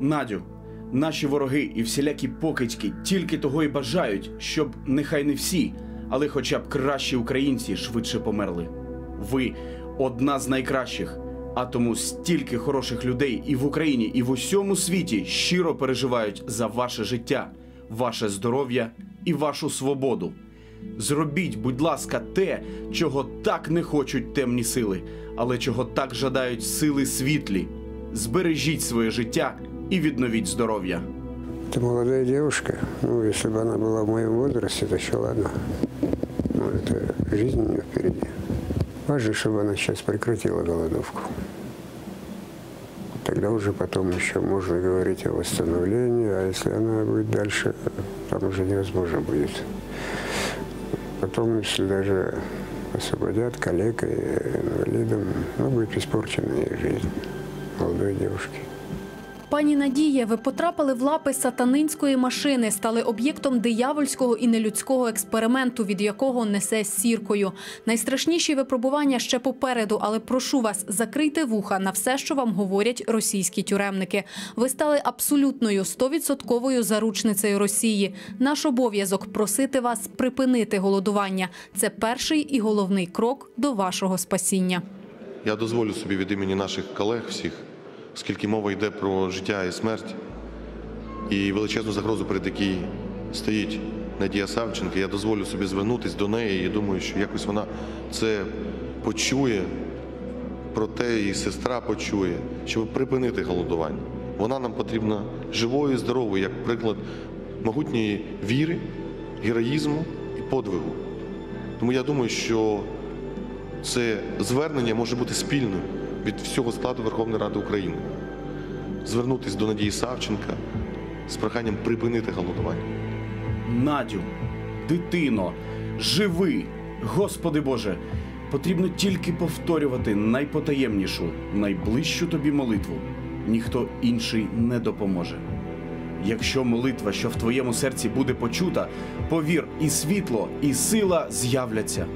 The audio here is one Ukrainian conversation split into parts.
Надю, наші вороги і всілякі покидьки тільки того й бажають, щоб нехай не всі, але хоча б кращі українці швидше померли. Ви одна з найкращих, а тому стільки хороших людей і в Україні, і в усьому світі щиро переживають за ваше життя, ваше здоров'я і вашу свободу. Зробіть, будь ласка, те, чого так не хочуть темні сили, але чого так жадають сили світлі. Збережіть своє життя і відновіть здоров'я. Это молодая девушка. Ну, если бы она была в моем возрасте, то еще ладно. Ну, это жизнь у нее впереди. Важно, чтобы она сейчас прекратила голодовку. Тогда уже потом еще можно говорить о восстановлении, а если она будет дальше, там уже невозможно будет. Потом, если даже освободят коллег и инвалидам, ну, будет испорчена ее жизнь молодой девушки. Пані Надія, ви потрапили в лапи сатанинської машини, стали об'єктом диявольського і нелюдського експерименту, від якого несе сіркою. Найстрашніші випробування ще попереду, але прошу вас, закрийте вуха на все, що вам говорять російські тюремники. Ви стали абсолютною стовідсотковою заручницею Росії. Наш обов'язок просити вас припинити голодування. Це перший і головний крок до вашого спасіння. Я дозволю собі від імені наших колег всіх, оскільки мова йде про життя і смерть і величезну загрозу, перед якій стоїть Надія Савченко, я дозволю собі звернутися до неї і думаю, що якось вона це почує, проте і сестра почує, щоб припинити голодування. Вона нам потрібна живою, і здоровою, як приклад могутньої віри, героїзму і подвигу. Тому я думаю, що це звернення може бути спільним від всього складу Верховної Ради України. Звернутися до Надії Савченка з проханням припинити голодування. Надю, дитино, живи, Господи Боже, потрібно тільки повторювати найпотаємнішу, найближчу тобі молитву. Ніхто інший не допоможе. Якщо молитва, що в твоєму серці буде почута, повір, і світло, і сила з'являться.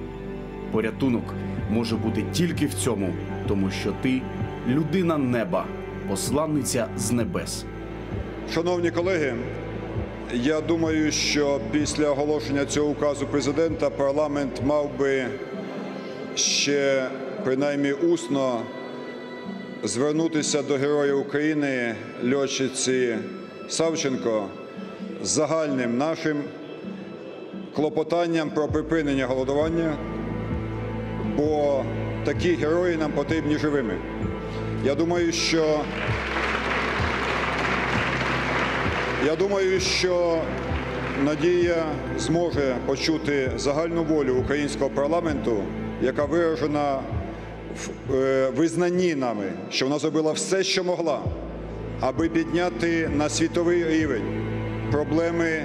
Порятунок може бути тільки в цьому, тому що ти людина неба, посланниця з небес. Шановні колеги, я думаю, що після оголошення цього указу президента парламент мав би ще принаймні усно звернутися до Героя України льотчиці Савченко з загальним нашим клопотанням про припинення голодування, бо такі герої нам потрібні живими. Я думаю, що Я думаю, що Надія зможе почути загальну волю українського парламенту, яка виражена в е, визнанні нами, що вона зробила все, що могла, аби підняти на світовий рівень проблеми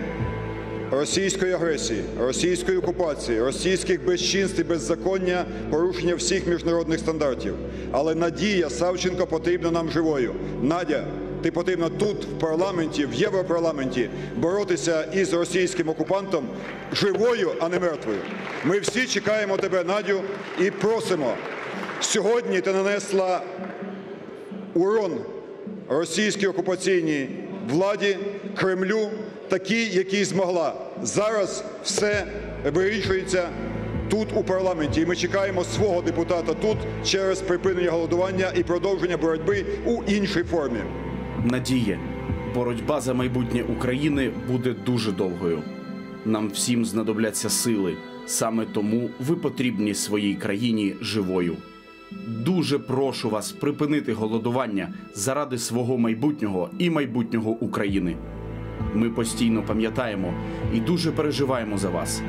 російської агресії, російської окупації, російських безчинств і беззаконня, порушення всіх міжнародних стандартів. Але Надія Савченко потрібна нам живою. Надя, ти потрібна тут, в парламенті, в Європарламенті, боротися із російським окупантом живою, а не мертвою. Ми всі чекаємо тебе, Надю, і просимо. Сьогодні ти нанесла урон російській окупаційній владі, Кремлю, такий, який змогла. Зараз все вирішується тут у парламенті. І ми чекаємо свого депутата тут через припинення голодування і продовження боротьби у іншій формі. Надія, боротьба за майбутнє України буде дуже довгою. Нам всім знадобляться сили. Саме тому ви потрібні своїй країні живою. Дуже прошу вас припинити голодування заради свого майбутнього і майбутнього України. Ми постійно пам'ятаємо і дуже переживаємо за вас.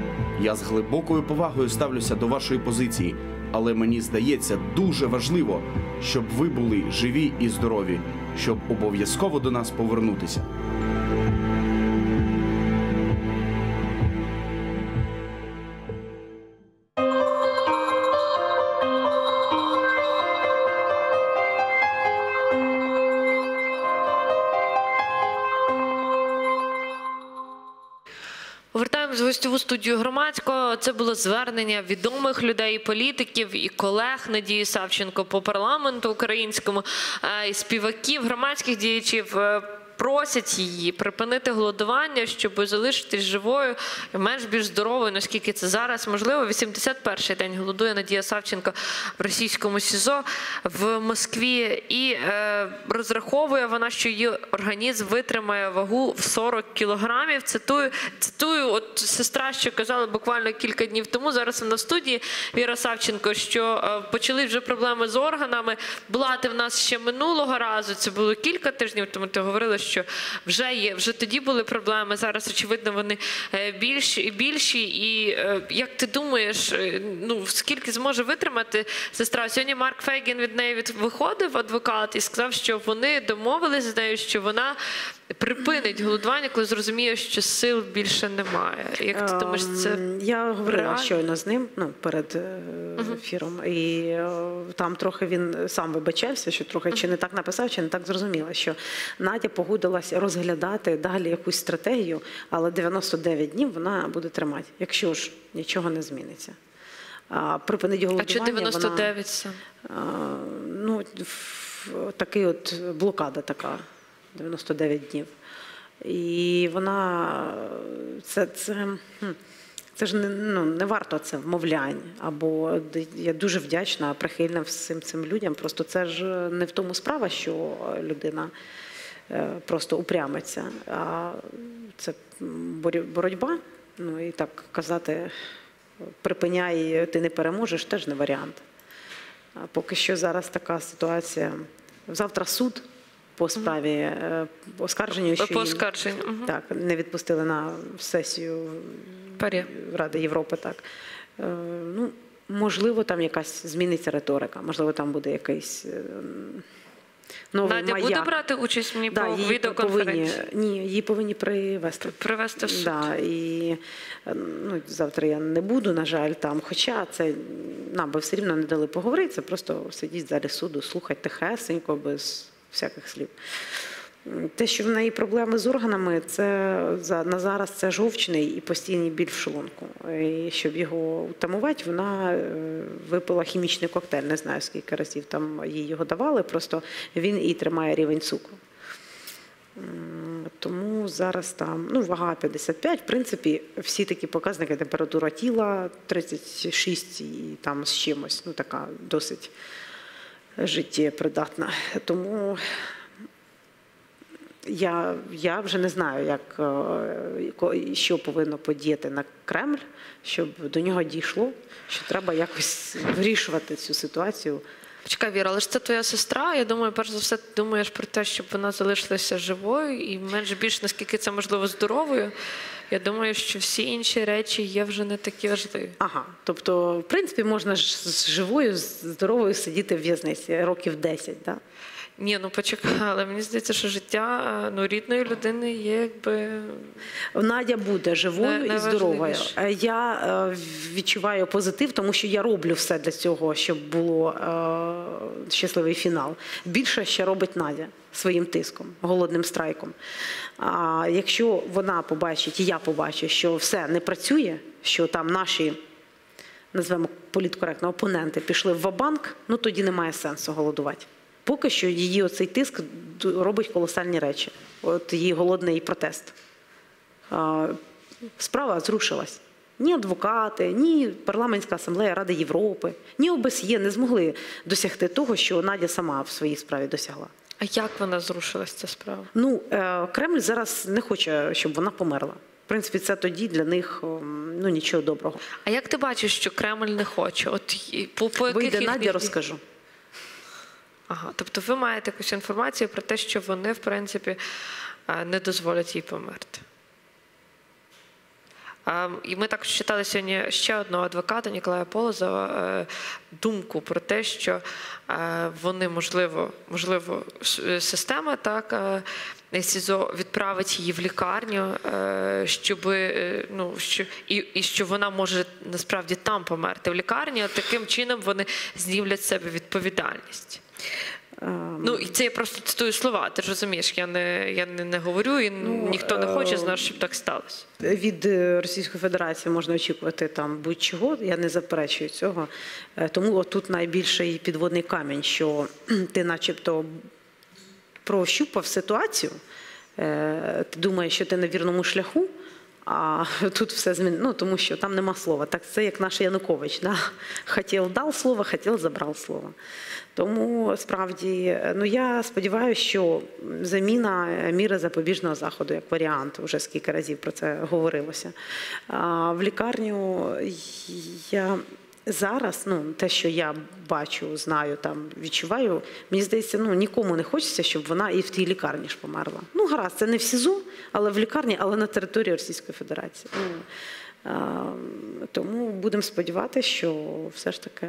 Я з глибокою повагою ставлюся до вашої позиції, але мені здається дуже важливо, щоб ви були живі і здорові, щоб обов'язково до нас повернутися. Студію громадського. Це було звернення відомих людей, політиків і колег Надії Савченко по парламенту українському, е, і співаків, громадських діячів. Просять її припинити голодування, щоб залишитись живою, і менш більш здоровою, наскільки це зараз можливо. 81-й день голодує Надія Савченко в російському СІЗО в Москві, і е, розраховує вона, що її організм витримає вагу в 40 кілограмів. Цитую, цитую, от сестра, що казала буквально кілька днів тому. Зараз вона в студії Віра Савченко, що е, почали вже проблеми з органами. Була ти в нас ще минулого разу. Це було кілька тижнів тому. Ти говорила, що вже є, вже тоді були проблеми. Зараз очевидно вони е, більші і більші. І е, як ти думаєш, е, ну скільки зможе витримати сестра? Сьогодні Марк Фейгін від неї від виходив адвокат і сказав, що вони домовились з нею, що вона припинить голодування, коли зрозуміє, що сил більше немає. Як ти думаєш, це Ем, Я говорила реально? щойно з ним ну, перед ефіром, і там трохи він сам вибачався, що трохи чи не так написав, чи не так зрозуміло, що Надя погодилась розглядати далі якусь стратегію, але 99 днів вона буде тримати, якщо ж нічого не зміниться. А припинить а чи 99 сам? ну, такий от блокада така 99 днів. І вона це, це, це ж не, ну, не варто це вмовлянь. Або я дуже вдячна, прихильна всім цим людям. Просто це ж не в тому справа, що людина просто упрямиться. А це боротьба. Ну і так казати, припиняй, ти не переможеш, теж не варіант. А Поки що зараз така ситуація. Завтра суд по справі е, оскарженню, що По оскарженню. Мгм. так, не відпустили на сесію Парі. Ради Європи. Так. Е, Ну, можливо, там якась зміниться риторика, можливо, там буде якийсь е, новий Надя маяк. буде брати участь мені да, по її повинні, ні, її повинні привезти. Привезти в суд. Да, і е, ну, завтра я не буду, на жаль, там. Хоча це нам би все рівно не дали поговорити, це просто сидіть в залі суду, слухати тихесенько, без всяких слів. Те, що в неї проблеми з органами, це на зараз це жовчний і постійний біль в шлунку. І щоб його утамувати, вона е, випила хімічний коктейль. Не знаю скільки разів там їй його давали. Просто він і тримає рівень цукру. Тому зараз там ну, вага 55, в принципі, всі такі показники, температура тіла 36 і там з чимось, ну така досить життєпридатна. Тому я, я вже не знаю, як, е, що повинно подіяти на Кремль, щоб до нього дійшло, що треба якось вирішувати цю ситуацію. Почекай, Віра, але ж це твоя сестра. Я думаю, перш за все, ти думаєш про те, щоб вона залишилася живою і менш більш наскільки це можливо здоровою. Я думаю, що всі інші речі є вже не такі важливі. Ага, тобто, в принципі, можна ж з живою, здоровою сидіти в в'язниці років 10, да? Ні, ну почекай, але мені здається, що життя е, ну, рідної людини є якби. Надя буде живою Не- і здоровою. Е, Я е, відчуваю позитив, тому що я роблю все для цього, щоб було е, щасливий фінал. Більше ще робить Надя своїм тиском, голодним страйком. А якщо вона побачить, і я побачу, що все не працює, що там наші. Назвемо політкоректно, опоненти пішли в вабанк, ну тоді немає сенсу голодувати. Поки що її оцей тиск робить колосальні речі. От її голодний протест. Справа зрушилась. Ні адвокати, ні парламентська асамблея Ради Європи, ні ОБСЄ не змогли досягти того, що Надя сама в своїй справі досягла. А як вона зрушилась ця справа? Ну, е, Кремль зараз не хоче, щоб вона померла. В принципі, це тоді для них ну, нічого доброго. А як ти бачиш, що Кремль не хоче? От по, по яких Вийде Надя, розкажу. Ага, тобто ви маєте якусь інформацію про те, що вони, в принципі, е, не дозволять їй померти. І ми також читали сьогодні ще одного адвоката Ніколая Полозова е, думку про те, що е, вони, можливо, можливо, система так СІЗО відправить її в лікарню, щоб ну що і, і що вона може насправді там померти в лікарні. От Таким чином вони знімлять себе відповідальність. Ем, Ну і це я просто цитую слова. Ти ж розумієш, я не я не, не говорю, і ніхто не хоче з нас, щоб так сталося. Від е, Російської Федерації можна очікувати там будь-чого. Я не заперечую цього. Е, Тому тут найбільший підводний камінь, що ти, начебто, прощупав ситуацію, е, ти думаєш, що ти на вірному шляху. А тут все змін... ну, тому що там нема слова. Так це як наш Янукович. Да? Хотів дав слово, хотів забрав слово. Тому справді, ну я сподіваюся, що заміна міри запобіжного заходу як варіант, вже скільки разів про це говорилося. А в лікарню я зараз, ну те, що я бачу, знаю, там відчуваю, мені здається, ну нікому не хочеться, щоб вона і в тій лікарні ж померла. Ну, гаразд, це не в СІЗО, але в лікарні, але на території Російської Федерації. Ну, а, тому будемо сподіватися, що все ж таки.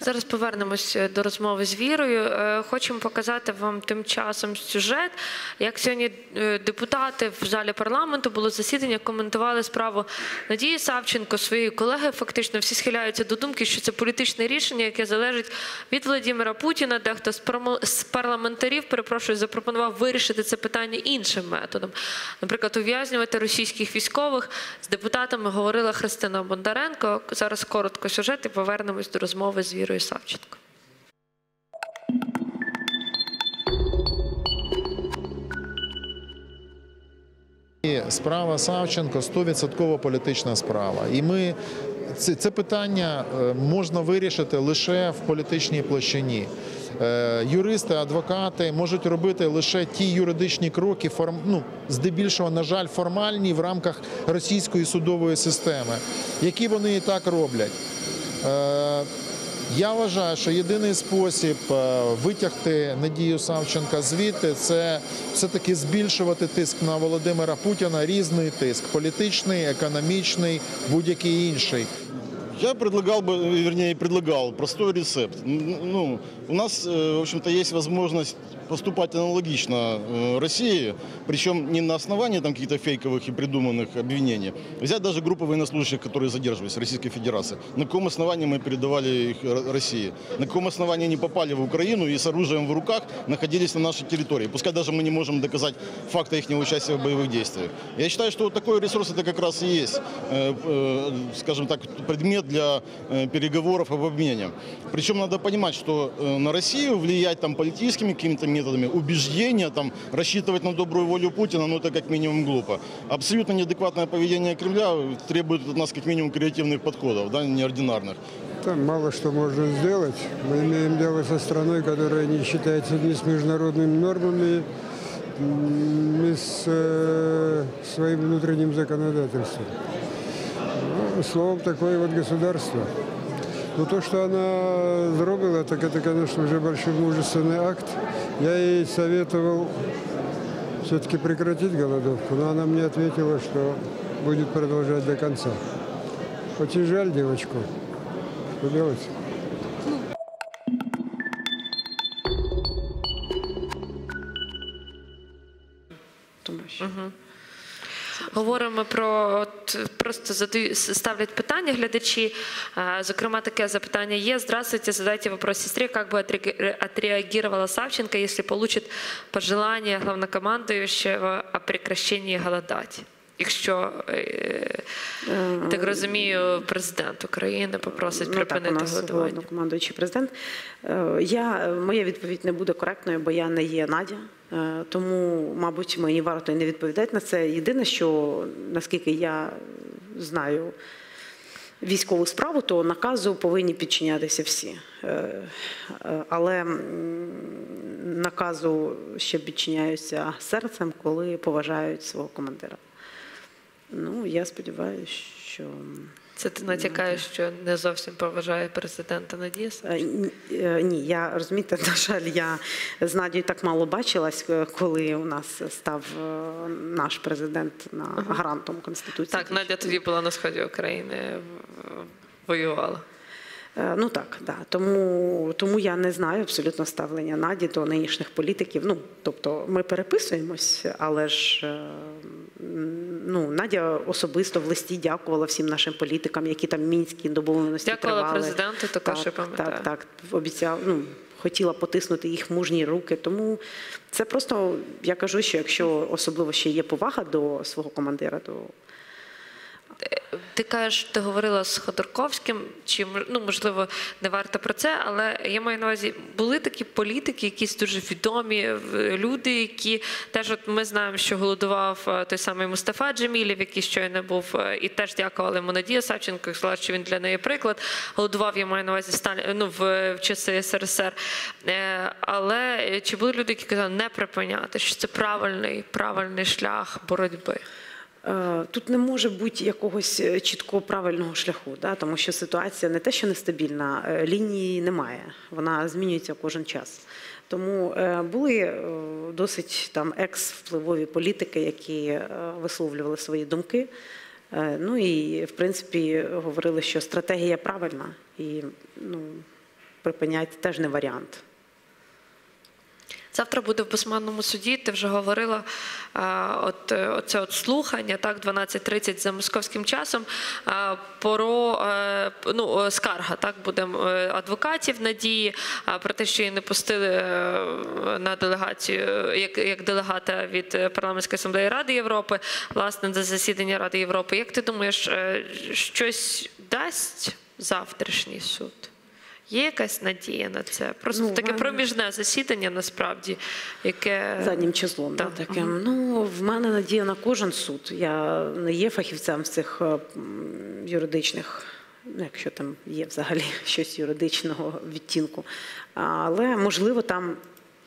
Зараз повернемось е, до розмови з Вірою. Е, Хочемо показати вам тим часом сюжет, як сьогодні е, депутати в залі парламенту було засідання, коментували справу Надії Савченко, своєї колеги. Фактично всі схиляються до думки, що це політичне рішення, яке залежить від Владимира Путіна. Дехто з парламентарів, перепрошую, запропонував вирішити це питання іншим методом. Наприклад, ув'язнювати російських військових з депутатами говорила Христина Бондаренко. Зараз коротко сюжет і повернемось до розмови з Вірою Савченко. Справа Савченко 100% політична справа. І ми це, це питання е, можна вирішити лише в політичній площині. Е, Юристи, адвокати можуть робити лише ті юридичні кроки, ну, здебільшого, на жаль, формальні в рамках російської судової системи, які вони і так роблять. Я вважаю, що єдиний спосіб е, витягти Надію Савченка звідти це все-таки збільшувати тиск на Володимира Путіна, різний тиск політичний, економічний, будь-який інший. Я предлагал бы, вернее, предлагал простой рецепт. Ну, у нас, э, в общем-то, есть возможность поступать аналогично э, России, причем не на основании там каких-то фейковых и придуманных обвинений. Взять даже группы военнослужащих, которые задерживались в Российской Федерации. На каком основании мы передавали их России? На каком основании они попали в Украину и с оружием в руках находились на нашей территории? Пускай даже мы не можем доказать факта их участия в боевых действиях. Я считаю, что такой ресурс это как раз и есть, э, скажем так, предмет для э, переговоров об обмене. Причем надо понимать, что э, на Россию влиять там политическими какими-то методами, убеждения, там, рассчитывать на добрую волю Путина, ну это как минимум глупо. Абсолютно неадекватное поведение Кремля требует от нас как минимум креативных подходов, да, неординарных. Там мало что можно сделать. Мы имеем дело со страной, которая не считается ни с международными нормами, ни с э, своим внутренним законодательством. Ну, словом, такое вот государство. Но то, что она сделала, так это, конечно, уже большой мужественный акт. Я ей советовал все-таки прекратить голодовку, но она мне ответила, что будет продолжать до конца. Очень жаль девочку. Что делать? Говоримо про от просто задаю, ставлять питання глядачі. Е, Зокрема, таке запитання є. Здравствуйте, задайте вопрос сестре, как бы отреаги- отреагировала Савченко, если получит пожелание главнокомандующего о прекращении голодать? Якщо е, так розумію, президент України попросить ну, так, у припинити нас голодування. головнокомандуючий президент. Е, Я, моя відповідь не буде коректною, бо я не є Надя. Е, Тому, мабуть, мені варто і не відповідати на це. Єдине, що наскільки я знаю військову справу, то наказу повинні підчинятися всі. Е, е, Але наказу ще підчиняються серцем, коли поважають свого командира. Ну, я сподіваюся, що. Це ти натякаєш, що не зовсім поважає президента Надія Савченко? Е, ні, я розумієте, на жаль, я з Надією так мало бачилась, е, коли у нас став е, наш президент на гарантом конституції. Так, Надя тоді була на сході України, воювала. Е, Ну так, да. Тому, тому я не знаю абсолютно ставлення Наді до нинішніх політиків. Ну, тобто ми переписуємось, але ж е, ну, Надя особисто в листі дякувала всім нашим політикам, які там мінські домовленості Дякувала тривали. президенту, також так, пам'ятаю. так, так, обіцяв, ну, хотіла потиснути їх мужні руки. Тому це просто я кажу, що якщо особливо ще є повага до свого командира, то ти кажеш, ти говорила з Ходорковським, чи ну можливо не варто про це, але я маю на увазі, були такі політики, якісь дуже відомі люди, які теж от ми знаємо, що голодував е, той самий Мустафа Джемілів, який щойно був, е, і теж дякували Надія Савченко, сказала, що він для неї приклад. Голодував, я маю на увазі Сталін, ну, в, часи СРСР. Е, Але е, чи були люди, які казали не припиняти, що це правильний, правильний шлях боротьби? Е, Тут не може бути якогось е, чіткого правильного шляху, да? тому що ситуація не те, що нестабільна, е, лінії немає, вона змінюється кожен час. Тому були досить там екс-впливові політики, які висловлювали свої думки. Ну і в принципі говорили, що стратегія правильна, і ну, припиняти теж не варіант. Завтра буде в Басманному суді. Ти вже говорила от е, оце от слухання, так, 12.30 за московським часом. Про е, ну, е, скарга так буде е, адвокатів надії про те, що її не пустили е, на делегацію е, як, як делегата від е, парламентської асамблеї Ради Європи, власне, за засідання Ради Європи. Як ти думаєш, е, щось дасть завтрашній суд? Є якась надія на це? Просто Ну, таке проміжне засідання насправді, яке заднім числом. Да, Так. таким. Ну, в мене надія на кожен суд. Я не є фахівцем з цих е, юридичних, ну, якщо там є взагалі щось юридичного відтінку. Але можливо там,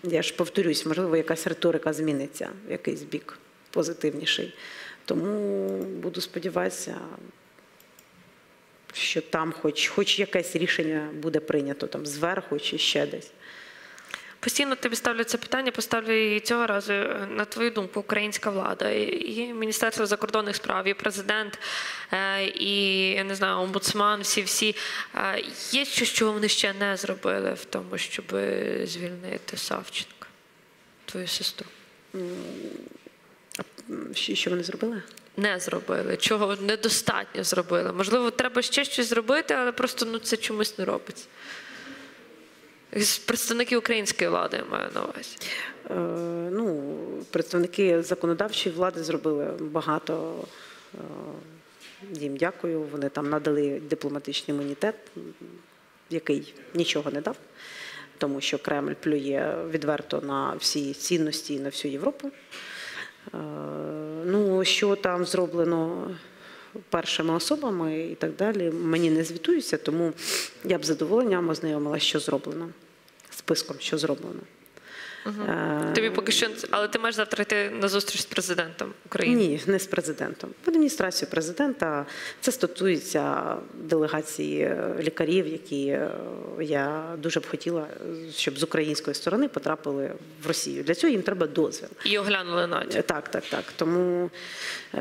я ж повторюсь, можливо, якась риторика зміниться в якийсь бік позитивніший. Тому буду сподіватися, що там хоч, хоч якесь рішення буде прийнято там зверху чи ще десь. Постійно тобі ставлю це питання, поставлю і цього разу. На твою думку, українська влада і Міністерство закордонних справ, і президент, е, і я не знаю, омбудсман, всі всі е, є щось, чого вони ще не зробили в тому, щоб звільнити Савченка, твою сестру. Що вони зробили? Не зробили, чого недостатньо зробили. Можливо, треба ще щось зробити, але просто ну це чомусь не робиться. З представників української влади я маю на увазі. Е, ну, представники законодавчої влади зробили багато. Е, Їм дякую. Вони там надали дипломатичний імунітет, який нічого не дав, тому що Кремль плює відверто на всі цінності і на всю Європу. Е, Ну, що там зроблено першими особами і так далі, мені не звітуються, тому я б задоволенням ознайомилася, що зроблено, списком, що зроблено. Е, Тобі поки що, але ти маєш завтра йти на зустріч з президентом України. Ні, не з президентом. В адміністрацію президента це стосується делегації е, лікарів, які е, я дуже б хотіла, щоб з української сторони потрапили в Росію. Для цього їм треба дозвіл. І оглянули. Е, Так, так, так. Тому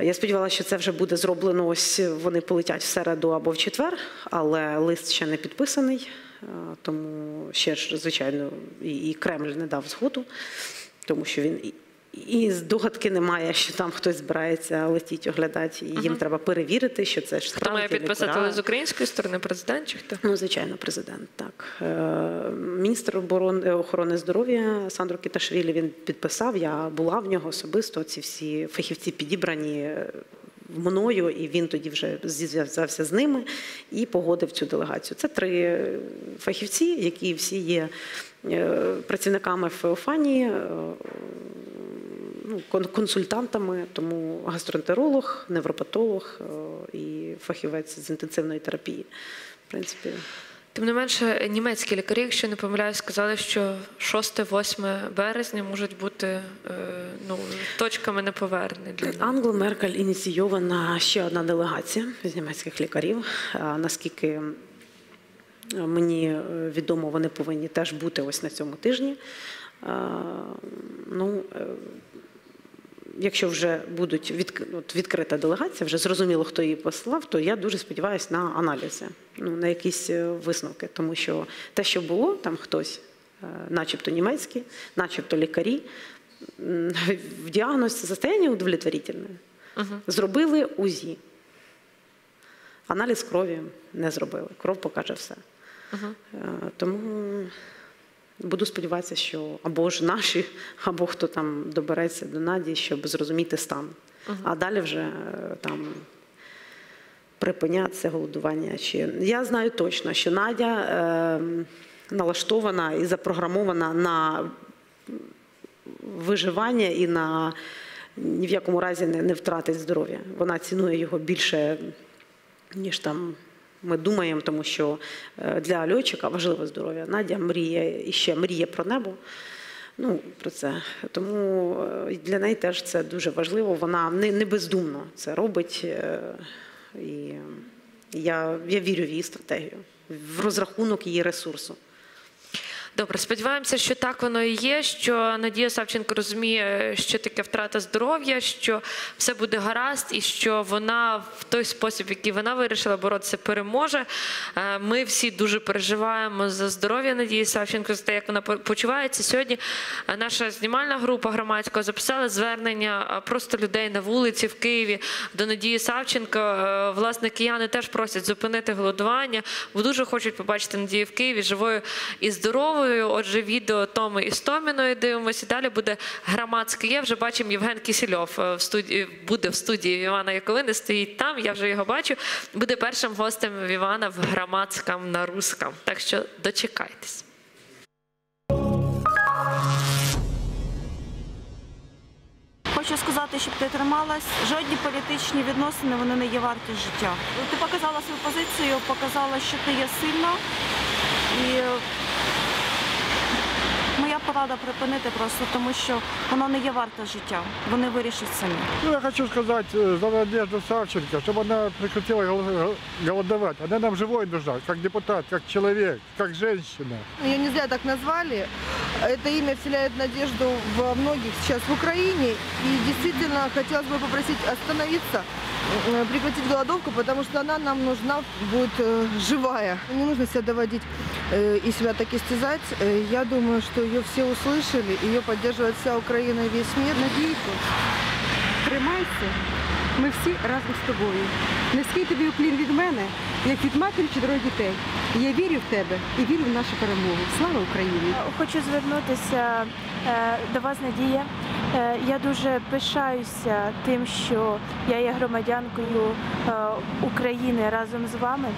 я сподівалася, що це вже буде зроблено. Ось вони полетять в середу або в четвер, але лист ще не підписаний. Е, Тому ще ж, звичайно, і Кремль не дав згоду, тому що він і- здогадки немає, що там хтось збирається летіть оглядати. І їм треба перевірити, що це ж Хто має підписати з української сторони, президент чи хто? Ну, звичайно, президент. Так Е, міністр оборони охорони здоров'я Сандро Кіташвілі він підписав. Я була в нього особисто. Ці всі фахівці підібрані е, мною, і він тоді вже зв'язався з ними і погодив цю делегацію. Це три фахівці, які всі є е, працівниками Феофанії. е, Ну, консультантами, тому гастроентеролог, невропатолог е, і фахівець з інтенсивної терапії. В принципі, Тим не менше, німецькі лікарі, якщо не помиляюсь, сказали, що 6-8 березня можуть бути е, ну, точками неповернення для. Англо Меркель ініційована ще одна делегація з німецьких лікарів. Наскільки мені е, відомо, вони повинні теж бути ось на цьому тижні. Ну, е, якщо вже будуть відк... от відкрита делегація, вже зрозуміло, хто її послав, то я дуже сподіваюся на аналізи, ну, на якісь е, висновки. Тому що те, що було, там хтось, е, начебто німецькі, начебто лікарі, в діагноз состояние удовлетворительне. Зробили УЗІ. Аналіз крові не зробили. Кров покаже все. Е, Тому буду сподіватися, що або ж наші, або хто там добереться до Наді, щоб зрозуміти стан. А далі вже е, там припиняти це голодування. Чи я знаю точно, що Надя е, налаштована і запрограмована на виживання і на ні в якому разі не, не втратить здоров'я. Вона цінує його більше, ніж там ми думаємо, тому що е, для льотчика важливе здоров'я. Надя мріє і ще мріє про небо. Ну, про це. Тому е, для неї теж це дуже важливо. Вона не, не бездумно це робить. е, І я, я вірю в її стратегію, в розрахунок її ресурсу. Добре, сподіваємося, що так воно і є. Що Надія Савченко розуміє, що таке втрата здоров'я, що все буде гаразд, і що вона в той спосіб, який вона вирішила боротися, переможе. Е, Ми всі дуже переживаємо за здоров'я Надії Савченко, за те, як вона почувається. Сьогодні е, наша знімальна група громадського записала звернення е, просто людей на вулиці в Києві до Надії Савченко. Власне, кияни теж просять зупинити голодування, бо дуже хочуть побачити Надію в Києві живою і здоровою. Отже, відео Томи Істоміної дивимося. Далі буде громадське. Я вже бачимо Євген Кісільов е, в студії буде в студії Івана Яковини. Стоїть там. Я вже його бачу. Буде першим гостем в Івана в громадському на русском. Так що дочекайтесь. Хочу сказати, щоб ти трималась. Жодні політичні відносини вони не є варті життя. Ти показала свою позицію, показала, що ти є сильна. І порада припинити просто, тому що воно не є варте життя. Вони вирішать самі. Ну, я хочу сказать э, за Надежду Савченко, чтобы она прекратила гол- голодовать. Она нам живой нужна, как депутат, как человек, как женщина. Ее нельзя так назвали. Это имя вселяет надежду во многих сейчас в Украине. И действительно хотелось бы попросить остановиться, э, прекратить голодовку, потому что она нам нужна будет э, живая. Не нужно себя доводить э, и себя так истязать. Э, Я думаю, что ее все услышали, ее поддерживает вся Украина и весь мир. Надійко, тримайся, ми всі разом з тобою. Низький тобі уклін від мене, як від матері чотирьох дітей. Я вірю в тебе і вірю в нашу перемогу. Слава Україні! Хочу звернутися е, до вас, Надія. Е, Я дуже пишаюся тим, що я є громадянкою е, України разом з вами.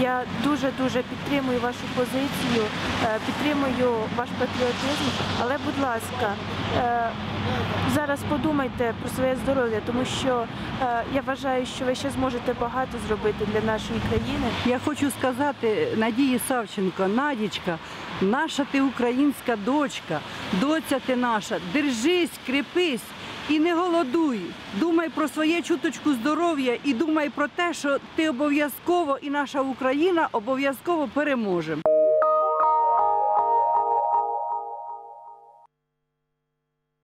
Я дуже дуже підтримую вашу позицію, е, підтримую ваш патріотизм. Але, будь ласка, е, зараз подумайте про своє здоров'я, тому що е, я вважаю, що ви ще зможете багато зробити для нашої країни. Я хочу сказати Надії Савченко, Надічка, наша ти українська дочка, доця ти наша, держись, кріпись і не голодуй. Думай про своє чуточку здоров'я і думай про те, що ти обов'язково і наша Україна обов'язково переможе.